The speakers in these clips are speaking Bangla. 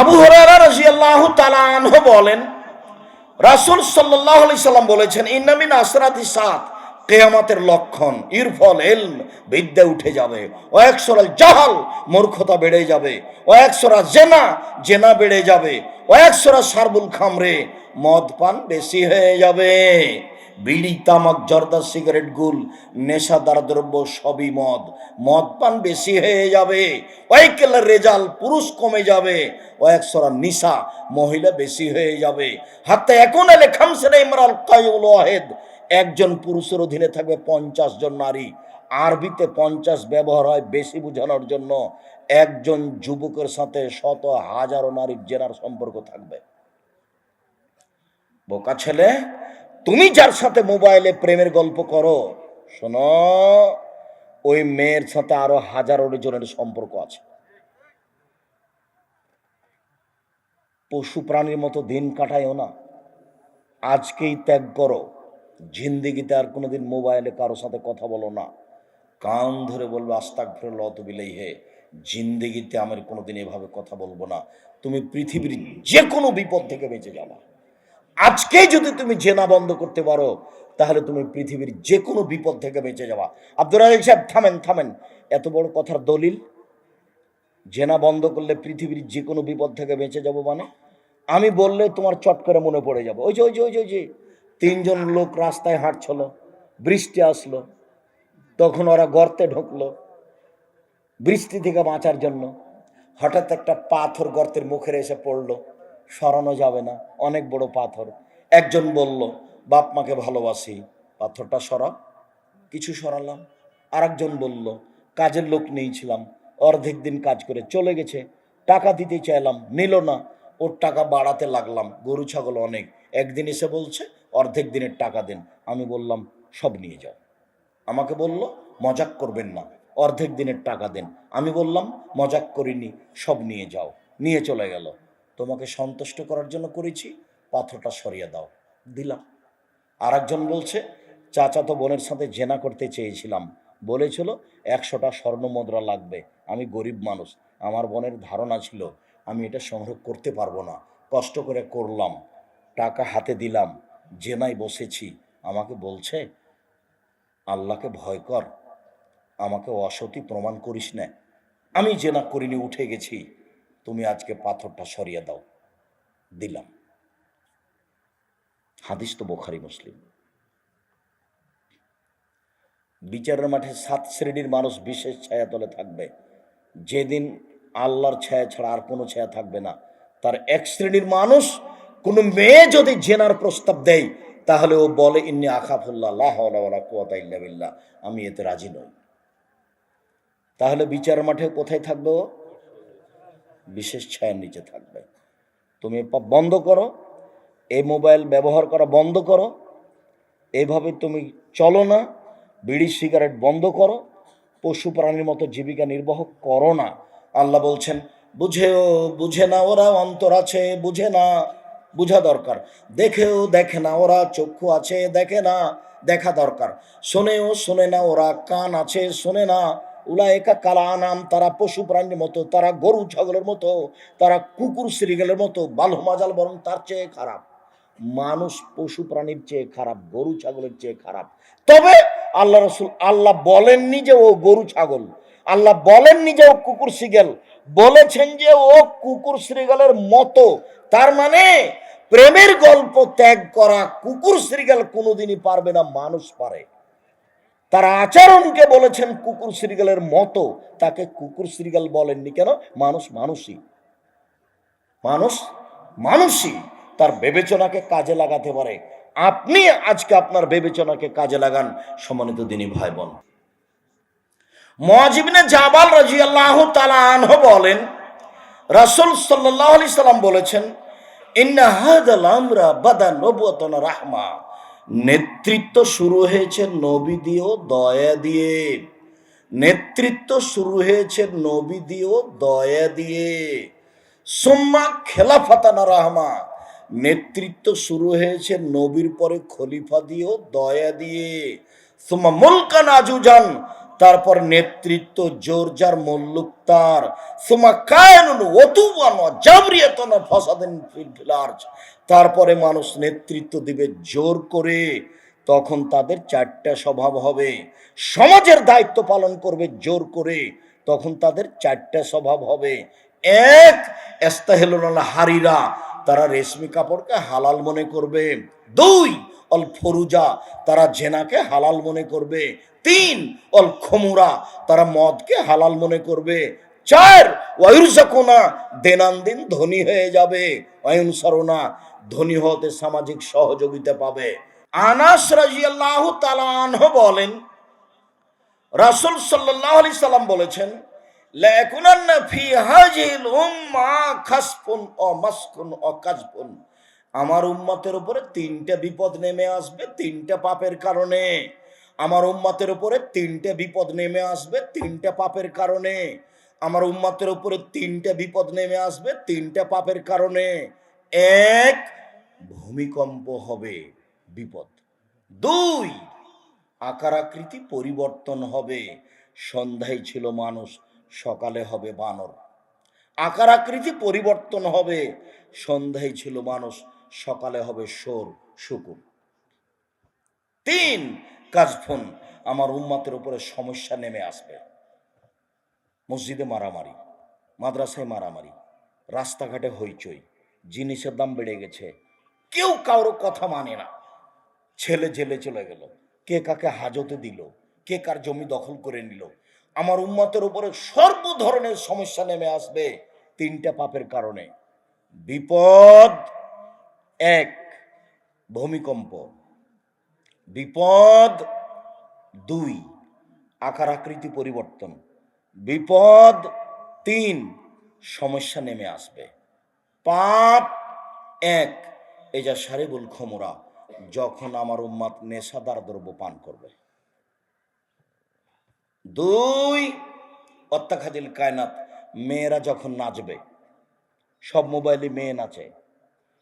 আবু হরারা বলেন, রাসুল সাল্লাম বলেছেন ইন্নামিন আসরাতি সাত কেয়ামাতের লক্ষণ, ইরফল এলম বিদ্যা উঠে যাবে ও একসরাল জাহাল, মূর্খতা বেড়ে যাবে ও একসরা জেনা জেনা বেড়ে যাবে ও একসরা সারবুল খামরে, মদ পান বেশি হয়ে যাবে। বিড়ি, তামাক, জর্দা, সিগারেট, গুল নেশাদার দ্রব্য সবই মদ। মদ পান বেশি হয়ে যাবে ওয়াইকেলের রেজাল পুরুষ কমে যাবে ও একসরা নিশা মহিলা বেশি হয়ে যাবে। হাতে এখন এলে খামসেনা ইমরাল কায়ুল ওয়াহেদ। একজন পুরুষের অধীনে থাকবে পঞ্চাশ জন নারী। আরবিতে পঞ্চাশ ব্যবহার হয় বেশি বোঝানোর জন্য। একজন যুবকের সাথে শত হাজারো নারীর জেনার সম্পর্ক থাকবে। বোকা ছেলে তুমি যার সাথে মোবাইলে প্রেমের গল্প করো, শোনো, ওই মেয়ের সাথে আরও হাজারো জনের সম্পর্ক আছে। পশু প্রাণীর মতো দিন কাটায়ও না। আজকেই ত্যাগ করো, জিন্দিগিতে আর কোনোদিন মোবাইলে কারও সাথে কথা বলো না। কান ধরে বলবে আস্তাক ফিরে লত বিলেই হে জিন্দিগিতে আমার কোনোদিন এভাবে কথা বলব না। তুমি পৃথিবীর যে কোনো বিপদ থেকে বেঁচে যাবা। আজকেই যদি তুমি জেনা বন্ধ করতে পারো, তাহলে তুমি পৃথিবীর যে কোনো বিপদ থেকে বেঁচে যাওয়া আব্দুল রাজাক সাহেব, থামেন থামেন। এত বড় কথার দলিল? জেনা বন্ধ করলে পৃথিবীর যে কোনো বিপদ থেকে বেঁচে যাব মানে? আমি বললে তোমার চট করে মনে পড়ে যাবে। ওই যে ওই যে ওই যে ওই যে, তিনজন লোক রাস্তায় হাঁটছিল, বৃষ্টি আসলো, তখন ওরা গর্তে ঢুকলো, বৃষ্টি থেকে বাঁচার জন্য হঠাৎ একটা পাথর গর্তের মুখের এসে পড়ল। সরানো যাবে না। অনেক বড় পাথর। একজন বলল, বাপ মাকে ভালোবাসি। পাথরটা সরা। কিছু সরালাম। আরেকজন বলল, কাজের লোক নিয়েছিলাম। অর্ধেক দিন কাজ করে চলে গেছে। টাকা দিতে চাইলাম। নিল না। ওর টাকা বাড়াতে লাগলাম। গরু, ছাগল অনেক। একদিন এসে বলছে, অর্ধেক দিনের টাকা দেন। আমি বললাম, সব নিয়ে যাও। আমাকে বলল, মজাক করবেন না। অর্ধেক দিনের টাকা দেন। আমি বললাম, মজাক করিনি। সব নিয়ে যাও। নিয়ে চলে গেল। তোমাকে সন্তুষ্ট করার জন্য করেছি, পাথরটা সরিয়ে দাও। দিলাম। আর একজন বলছে, চাচাতো বোনের সাথে জেনা করতে চেয়েছিলাম। বলেছিল, একশোটা স্বর্ণ মুদ্রা লাগবে, আমি গরিব মানুষ, আমার বোনের ধারণা ছিল, আমি এটা সংগ্রহ করতে পারব না, কষ্ট করে করলাম, টাকা হাতে দিলাম, জেনায় বসেছি। আমাকে বলছে, আল্লাহকে ভয় কর, আমাকে অসতি প্রমাণ করিস না। আমি জেনা করিনি, উঠে গেছি। তুমি আজকে পাথরটা সরিয়ে দাও। দিলাম। হাদিস তো বোখারি মুসলিম। বিচারের মাঠে সাত শ্রেণির মানুষ বিশেষ ছায়া তলে থাকবে। যেদিন আল্লাহর ছায়া ছাড়া আর কোনো ছায়া থাকবে না। তার এক শ্রেণির মানুষ কোনো মেয়ে যদি জেনার প্রস্তাব দেয়, তাহলে ও বলে, ইন্নি আখাফুল্লাহ কুয়াতা ইল্লা বিল্লাহ, আমি এতে রাজি নই। তাহলে বিচার মাঠে কোথায় থাকবে বিশেষ ছায়ার নিচে থাকবে। তুমি বন্ধ করো, এই মোবাইল ব্যবহার করা বন্ধ করো, এইভাবে তুমি চলো না, বিড়ি, সিগারেট বন্ধ করো, পশু প্রাণীর মতো জীবিকা নির্বাহ করো না। আল্লাহ বলছেন, বুঝেও বুঝে না ওরা, অন্তর আছে বুঝে না, বুঝা দরকার। দেখেও দেখে না ওরা, চক্ষু আছে দেখে না, দেখা দরকার। শোনেও শোনে না ওরা, কান আছে শোনে না উলা একা কালা আনাম তারা পশু প্রাণীর মতো, তারা গরু, ছাগলের মতো, তারা কুকুর শ্রীগেলের মতো, বালু, মাজাল, বরং তার চেয়ে খারাপ। মানুষ পশু প্রাণীর চেয়ে খারাপ, গরু, ছাগলের চেয়ে খারাপ। তবে আল্লাহ রসুল, আল্লাহ বলেননি যে ও গরু, ছাগল। আল্লাহ বলেননি যে ও কুকুর শ্রীগেল বলেছেন যে ও কুকুর শ্রীগেলের মতো। তার মানে প্রেমের গল্প ত্যাগ করা কুকুর শ্রীগেল কোনোদিনই পারবে না, মানুষ পারে। তার আচরণকে বলেছেন কুকুর শ্রীগালের মতো। তাকে কুকুর শ্রীগাল বলেননি কেন? মানুষ মানুষই। মানুষ মানুষই তার বিবেচনাকে কাজে লাগাতে পারে। আপনি আজকে আপনার বিবেচনাকে কাজে লাগান, সম্মানিত দিনী ভাই বোন মজিবিনে জাবাল রাজি আল্লাহ তালাহ বলেন, রাসুল সাল্লাহ আলি সাল্লাম বলেছেন, ইন্না হাদাল আমরা বাদা নবতন রাহমা। নেতৃত্ব শুরু হয়েছে নবী দিয়েও দয়া দিয়ে। নেতৃত্ব শুরু হয়েছে নবী দিয়েও দয়া দিয়ে। সোম্মা খেলাফাতানা রাহমা। নেতৃত্ব শুরু হয়েছে নবীর পরে খলিফা দিয়েও দয়া দিয়ে। সোম্মা মুলকান আজুজান তারপর নেতৃত্ব জোর যার মল্লুক তার। তারপরে মানুষ নেতৃত্ব দিবে জোর করে, তখন তাদের চারটা স্বভাব হবে। সমাজের দায়িত্ব পালন করবে জোর করে, তখন তাদের চারটা স্বভাব হবে। এক এস্তাহেলুল হারিরা, তারা রেশমি কাপড়কে হালাল মনে করবে। দুই, অল ফরুজা, তারা জেনাকে হালাল মনে করবে। তিন অল খমুরা, তারা মদকে হালাল মনে করবে। চার ওয়ুরজাকুনা দেনান দিন ধনী হয়ে যাবে। অয়ুন সরোনা ধনী হতে সামাজিক সহযোগিতা পাবে। আনাস রাজিয়াল্লাহু তাআলা আনহু বলেন, রাসূল সাল্লাল্লাহু আলাইহি সাল্লাম বলেছেন আমার উম্মতের উপরে তিনটা বিপদ নেমে আসবে, তিনটা পাপের কারণে। আমার উম্মতের উপরে তিনটে বিপদ নেমে আসবে, তিনটে পাপের কারণে। আমার উম্মতের উপরে তিনটে বিপদ নেমে আসবে, তিনটে পাপের কারণে। এক, ভূমিকম্প হবে, বিপদ। দুই আকার আকৃতি পরিবর্তন হবে, সন্ধ্যায় ছিল মানুষ, সকালে হবে বানর। আকার আকৃতি পরিবর্তন হবে, সন্ধ্যায় ছিল মানুষ, সকালে হবে সোর শুকুর। তিন কাজফুন আমার উম্মাতের উপরে সমস্যা নেমে আসবে। মসজিদে মারামারি, মাদ্রাসায় মারামারি, রাস্তাঘাটে হইচই, জিনিসের দাম বেড়ে গেছে। কেউ কারও কথা মানে না। ছেলে জেলে চলে গেল। কে কাকে হাজতে দিল? কে কার জমি দখল করে নিল? আমার উম্মতের উপরে সর্ব ধরনের সমস্যা নেমে আসবে তিনটা পাপের কারণে। বিপদ, এক, ভূমিকম্প। বিপদ দুই, আকার আকৃতি পরিবর্তন। বিপদ তিন, সমস্যা নেমে আসবে। পাপ এক যা সারিবুল খমরা, যখন আমার উম্মাদ নেশাদার দ্রব্য পান করবে। দুই, অত্যাখাদিল কায়নাত, মেয়েরা যখন নাচবে, সব মোবাইলে মেয়ে নাচে,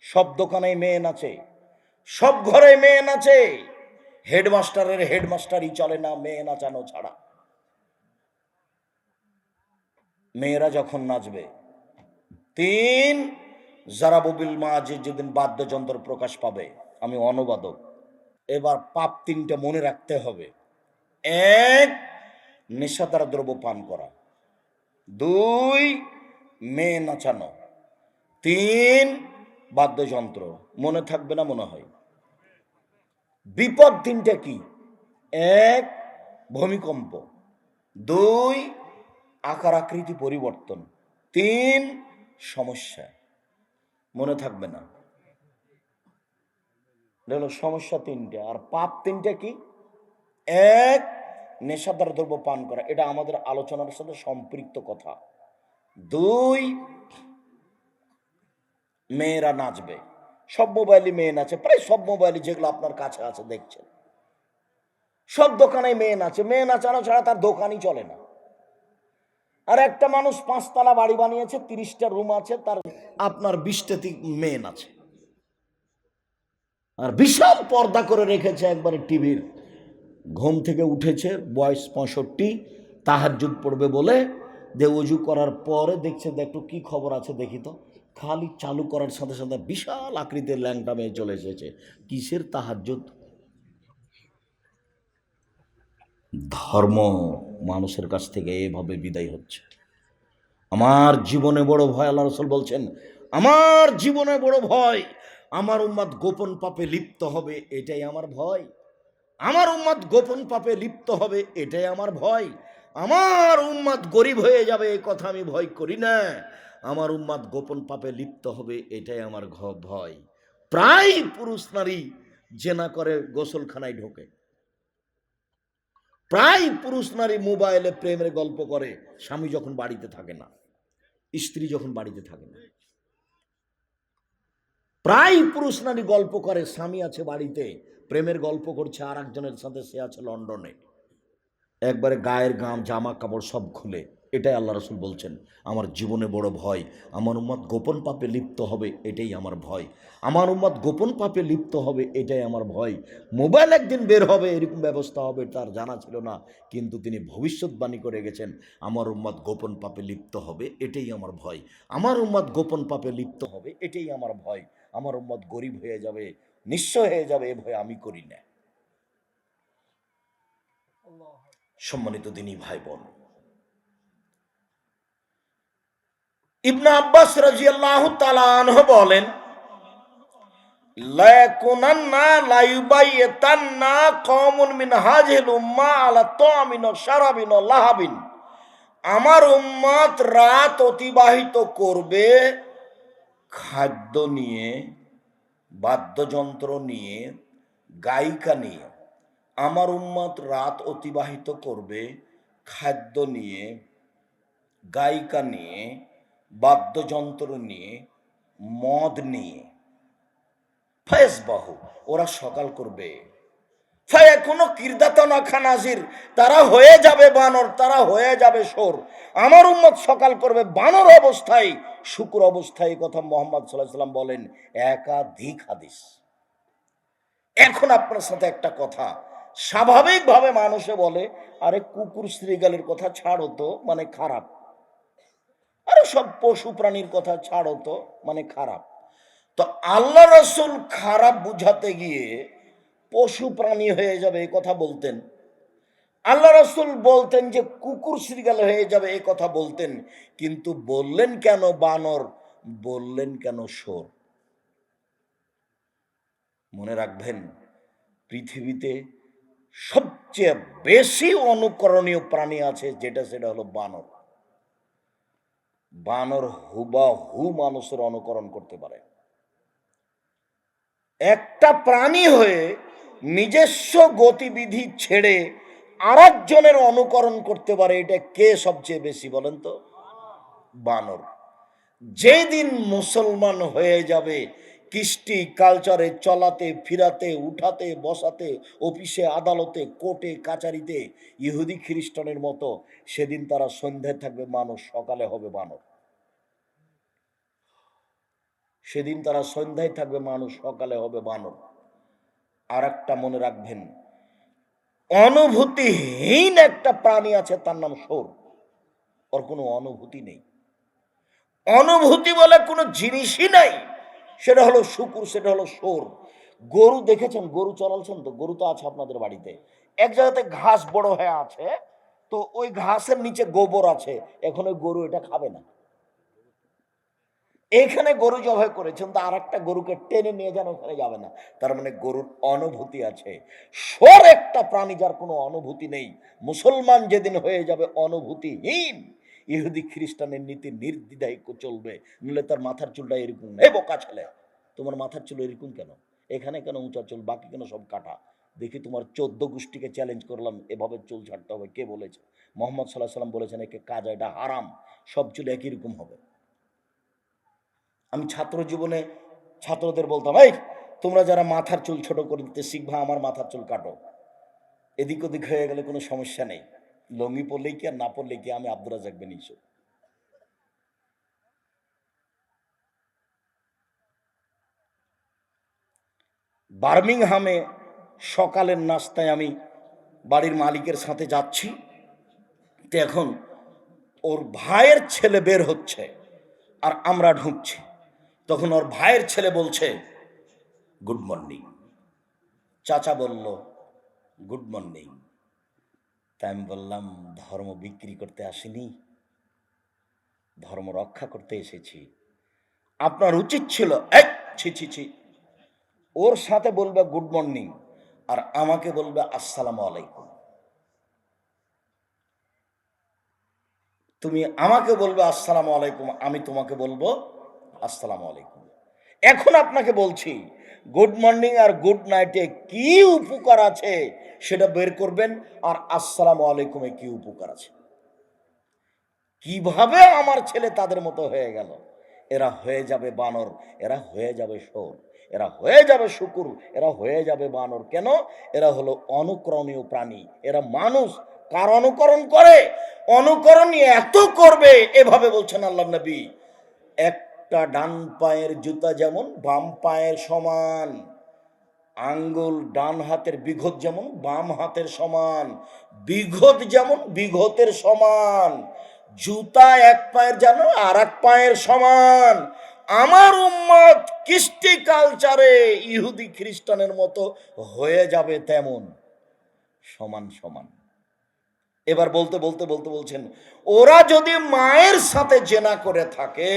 সব দোকানে মেয়ে নাচে, সব ঘরে মেয়ে নাচে। হেডমাস্টারের হেডমাস্টারই চলে না মেয়ে নাচানো ছাড়া। মেয়েরা যখন নাচবে, তিন জারাবুবিল মা যে যেদিন বাদ্যযন্ত্র প্রকাশ পাবে, আমি অনুবাদক, এবার পাপ তিনটা মনে রাখতে হবে। এক, নেশাদার দ্রব্য পান করা। দুই, মেয়ে নাচানো। তিন, বাদ্যযন্ত্র। মনে থাকবে না, মনে হয়। বিপদ তিনটা কি? এক, ভূমিকম্প। দুই আকার আকৃতি পরিবর্তন। তিন, সমস্যা। মনে থাকবে না। হলো সমস্যা তিনটে। আর পাপ তিনটা কি? এক, নেশাদার দ্রব্য পান করা। এটা আমাদের আলোচনার সাথে সম্পৃক্ত কথা। দুই, মেয়েরা নাচবে। সব মোবাইলই মেন আছে, প্রায় সব মোবাইলে যেগুলো আপনার কাছে আছে, দেখছেন। সব দোকানে মেয়ে নাচে মেয়ে নাচানো ছাড়া তার দোকানই চলে না। আর একটা মানুষ পাঁচতলা বাড়ি বানিয়েছে, তিরিশটা রুম আছে, তার আপনার বিশটা মেন আছে। আর বিশাল পর্দা করে রেখেছে একবারে টিভির। ঘুম থেকে উঠেছে, বয়স পঁয়ষট্টি তাহার তাহাজুদ পড়বে বলে দে উজু করার পরে দেখছে একটু কি খবর আছে দেখি তো। খালি চালু করার সাথে সাথে বিশাল আকৃতির ল্যাংটা মেয়ে চলে এসেছে। কিসের তাহাজুদ ধর্ম মানুষের কাছ থেকে এভাবে বিদায় হচ্ছে। আমার জীবনে বড় ভয়, আল্লাহ রসুল বলছেন, আমার জীবনে বড় ভয়, আমার উম্মাদ গোপন পাপে লিপ্ত হবে, এটাই আমার ভয়। আমার উম্মাদ গোপন পাপে লিপ্ত হবে, এটাই আমার ভয়। আমার উম্মাদ গরিব হয়ে যাবে, এ কথা আমি ভয় করি না। আমার উম্মাদ গোপন পাপে লিপ্ত হবে, এটাই আমার ভয়। প্রায় পুরুষ নারী জেনা করে গোসলখানায় ঢোকে। প্রায় পুরুষ নারী মোবাইলে প্রেমের গল্প করে, স্বামী যখন বাড়িতে থাকে না, স্ত্রী যখন বাড়িতে থাকে না। প্রায় পুরুষ নারী গল্প করে, স্বামী আছে বাড়িতে, প্রেমের গল্প করছে আর একজনের সাথে সে আছে লন্ডনে। একবারে গায়ের গাম, জামা কাপড় সব খুলে। এটাই আল্লাহ রসুল বলছেন, আমার জীবনে বড় ভয়, আমার উম্মত গোপন পাপে লিপ্ত হবে, এটাই আমার ভয়। আমার উম্মত গোপন পাপে লিপ্ত হবে, এটাই আমার ভয়। মোবাইল একদিন বের হবে, এরকম ব্যবস্থা হবে, তার জানা ছিল না, কিন্তু তিনি ভবিষ্যৎবাণী করে গেছেন, আমার উম্মত গোপন পাপে লিপ্ত হবে, এটাই আমার ভয়। আমার উম্মত গোপন পাপে লিপ্ত হবে, এটাই আমার ভয়। আমার উম্মত গরিব হয়ে যাবে নিশ্চয় হয়ে যাবে, এ ভয় আমি করি না। সম্মানিত দিনী ভাই বোন ইবনা আব্বাস রাজিয়াল্লাহু তাআলা আনহু বলেন লায়াকুনান্না লায়ুবাইয়াতান্না কওমুন মিন হাযিহিল উম্মাহ আলা তামিন ওয়া শারাবিন ওয়া লাহাবিন। আমার উম্মত রাত অতিবাহিত করবে, খাদ্য নিয়ে, বাদ্যযন্ত্র নিয়ে, গায়িকা নিয়ে। আমার উম্মত রাত অতিবাহিত করবে, খাদ্য নিয়ে, গায়িকা নিয়ে বাদ্যযন্ত্র নিয়ে, মদ নিয়ে। ফয়েজ বাহু, ওরা সকাল করবে। ফায়া কোনো কিরদাতনা খানাজির তারা হয়ে যাবে বানর, তারা হয়ে যাবে সোর আমার উম্মত সকাল করবে, বানর অবস্থায়, শুক্র অবস্থায় কথা মোহাম্মদ সাল্লাহ সাল্লাম বলেন, একাধিক হাদিস। এখন আপনার সাথে একটা কথা, স্বাভাবিকভাবে মানুষে বলে, আরে কুকুর শ্রীগালের কথা ছাড়ো তো মানে খারাপ। আরে সব পশু প্রাণীর কথা ছাড়ো তো মানে খারাপ। তো আল্লাহ রসুল খারাপ বুঝাতে গিয়ে পশু প্রাণী হয়ে যাবে এই কথা বলতেন। আল্লাহ রসুল বলতেন যে কুকুর শ্রীগাল হয়ে যাবে এই কথা বলতেন, কিন্তু বললেন কেন বানর? বললেন কেন সোর মনে রাখবেন, পৃথিবীতে সবচেয়ে বেশি অনুকরণীয় প্রাণী আছে যেটা, সেটা হলো বানর। বানর হুবা হু মানুষের অনুকরণ করতে পারে। একটা প্রাণী হয়ে নিজস্ব গতিবিধি ছেড়ে আর একজনের অনুকরণ করতে পারে, এটা কে সবচেয়ে বেশি বলেন তো? বানর। যেদিন মুসলমান হয়ে যাবে কৃষ্টি কালচারে চলাতে, ফিরাতে, উঠাতে, বসাতে, অফিসে, আদালতে, কোর্টে, কাচারিতে, ইহুদি খ্রিস্টানের মতো, সেদিন তারা সন্ধ্যায় থাকবে মানুষ সকালে হবে বানর সেদিন তারা সন্ধ্যায় থাকবে মানুষ সকালে হবে বানর আর একটা মনে রাখবেন, অনুভূতিহীন একটা প্রাণী আছে, তার নাম সোর। ওর কোনো অনুভূতি নেই। অনুভূতি বলে কোনো জিনিসই নাই। সেটা হলো শুকুর, সেটা হলো সোর গরু দেখেছেন? গরু চলালছেন তো? গরু তো আছে আপনাদের বাড়িতে। এক জায়গাতে ঘাস বড় হয়ে আছে, তো ওই ঘাসের নিচে গোবর আছে। এখন ওই গরু এটা খাবে না। এখানে গরু জবাই করেছেন, তো আর একটা গরুকে টেনে নিয়ে যেন, ওখানে যাবে না। তার মানে গরুর অনুভূতি আছে। সর একটা প্রাণী যার কোনো অনুভূতি নেই। মুসলমান যেদিন হয়ে যাবে অনুভূতিহীন। ইহুদি খ্রিস্টানের নীতি নির্দ্বিধায় চলবে। নইলে তার মাথার চুলটা এরকম। এ বোকা ছেলে! তোমার মাথার চুল এরকম কেন? এখানে কেন উঁচা চুল? বাকি কেন সব কাটা? দেখি তোমার চোদ্দ গোষ্ঠীকে চ্যালেঞ্জ করলাম। এভাবে চুল ছাড়তে হবে। কে বলেছে? মোহাম্মদ সাল্লাহ সাল্লাম বলেছেন, একে কাজ এটা হারাম। সব চুল একই রকম হবে। আমি ছাত্র জীবনে ছাত্রদের বলতাম, এই, তোমরা যারা মাথার চুল ছোট করে দিতে শিখবা, আমার মাথার চুল কাটো। এদিক ওদিক হয়ে গেলে কোনো সমস্যা নেই। লঙ্গি পড়লেই কি আর না পড়লেই কি আমি আব্দুল রাজাক বেন বার্মিংহামে সকালের নাস্তায় আমি বাড়ির মালিকের সাথে যাচ্ছি। তো এখন ওর ভাইয়ের ছেলে বের হচ্ছে আর আমরা ঢুকছি। তখন ওর ভাইয়ের ছেলে বলছে, গুড মর্নিং। চাচা বলল, গুড মর্নিং। তাই আমি বললাম, ধর্ম বিক্রি করতে আসিনি, ধর্ম রক্ষা করতে এসেছি। আপনার উচিত ছিল এক ছি ছি ছি। ওর সাথে বলবে, গুড মর্নিং। আর আমাকে বলবে, আসসালামু আলাইকুম। তুমি আমাকে বলবে, আসসালামু আলাইকুম। আমি তোমাকে বলব, আসসালামু আলাইকুম। এখন আপনাকে বলছি গুড মর্নিং আর গুড নাইটে কি উপকার আছে সেটা বের করবেন। আর আসসালামু আলাইকুমে কি উপকার আছে? কীভাবে আমার ছেলে তাদের মতো হয়ে গেল? এরা হয়ে যাবে বানর, এরা হয়ে যাবে সোর এরা হয়ে যাবে শুকুর, এরা হয়ে যাবে বানর। কেন? এরা হলো অনুকরণীয় প্রাণী, এরা মানুষ। কার অনুকরণ করে? অনুকরণ এত করবে, এভাবে বলছেন আল্লাহ নবী। একটা ডান পায়ের জুতা যেমন, বাম পায়ের সমান। আঙ্গুল ডান হাতের বিঘত যেমন, বাম হাতের সমান। বিঘত যেমন, বিঘতের সমান। জুতা এক পায়ের যেন আর এক পায়ের সমান। আমার উম্মত কৃষ্টি কালচারে ইহুদি খ্রিস্টানের মতো হয়ে যাবে তেমন। সমান সমান। এবার বলতে বলতে বলতে বলছেন ওরা যদি মায়ের সাথে জেনা করে থাকে,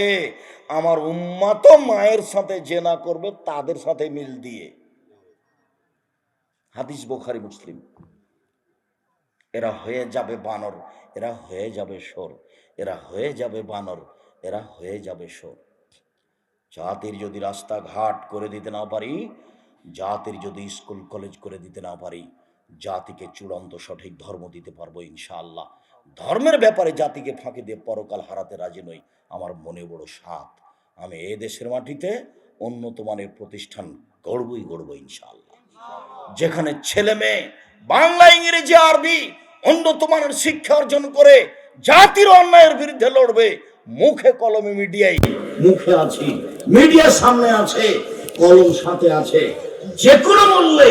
আমার উম্মাত মায়ের সাথে জেনা করবে, তাদের সাথে মিল দিয়ে। হাদিস বোখারি, মুসলিম। এরা হয়ে যাবে বানর, এরা হয়ে যাবে সোর এরা হয়ে যাবে বানর, এরা হয়ে যাবে সর জাতির যদি রাস্তাঘাট করে দিতে না পারি, জাতির যদি স্কুল, কলেজ করে দিতে না পারি, জাতিকে চূড়ান্ত সঠিক ধর্ম দিতে পারব ইনশাআল্লাহ। ধর্মের ব্যাপারে জাতিকে ফাঁকি দিয়ে পরকাল হারাতে রাজি নই। আমার মনে বড় সাত আমি এ দেশের মাটিতে উন্নত মানের প্রতিষ্ঠান গড়বই গড়ব ইনশাআল্লাহ। যেখানে ছেলে মেয়ে, বাংলা, ইংরেজি, আরবি উন্নত মানের শিক্ষা অর্জন করে জাতির অন্যায়ের বিরুদ্ধে লড়বে, মুখে কলমে মিডিয়ায় মুখে আছি, মিডিয়ার সামনে আছে, কলম সাথে আছে। যে কোনো মূল্যে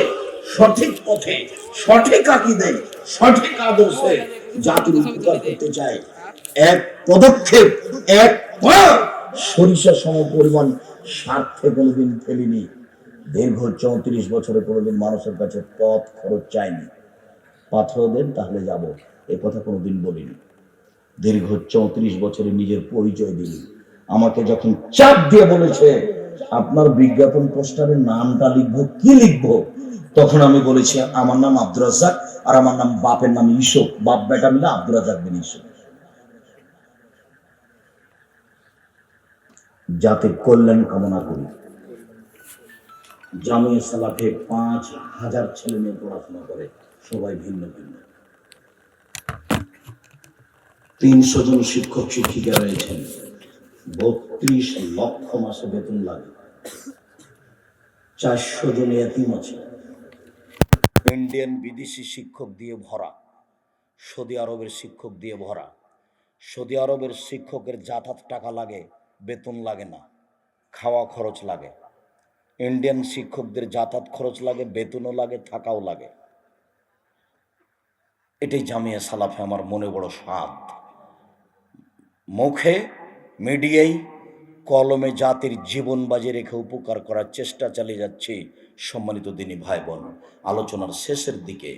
সঠিক পথে, সঠিক আকিদে সঠিক আদর্শে জাতির উপকার করতে চায়। এক পদক্ষেপ এক পা সরিষা সম পরিমাণ স্বার্থে কোনোদিন ফেলিনি। দীর্ঘ চৌত্রিশ বছরে কোনোদিন মানুষের কাছে পথ খরচ চাইনি পাথর দেন তাহলে যাব। এ কথা কোনোদিন বলিনি। দীর্ঘ চৌত্রিশ বছরে নিজের পরিচয় দিলি। আমাকে যখন চাপ দিয়ে বলেছে আপনার বিজ্ঞাপন পোস্টারের নামটা লিখব কি লিখব? তখন আমি বলেছি, আমার নাম আব্দুর আর আমার নাম বাপের নাম ইসুফ বাপ বেটা মিলে আব্দুর বিন ইসুফ জাতির কল্যাণ কামনা করি। সালাফে পাঁচ হাজার ছেলে মেয়ে পড়াশোনা করে, সবাই ভিন্ন ভিন্ন। তিনশো জন শিক্ষক, শিক্ষিকা রয়েছেন। বত্রিশ লক্ষ মাসে বেতন লাগে। চারশো জন এতিম আছে। ইন্ডিয়ান বিদেশি শিক্ষক দিয়ে ভরা, সৌদি আরবের শিক্ষক দিয়ে ভরা। সৌদি আরবের শিক্ষকের যাতায়াত টাকা লাগে, বেতন লাগে না, খাওয়া খরচ লাগে। ইন্ডিয়ান শিক্ষকদের যাতায়াত খরচ লাগে, বেতনও লাগে, থাকাও লাগে। এটাই জামিয়া সালাফে আমার মনে বড় স্বাদ। মুখে, মিডিয়ায় কলমে জাতির জীবন বাজে রেখে উপকার করার চেষ্টা চালিয়ে যাচ্ছি সম্মানিত দিনী ভাই বোন। আলোচনার শেষের দিকে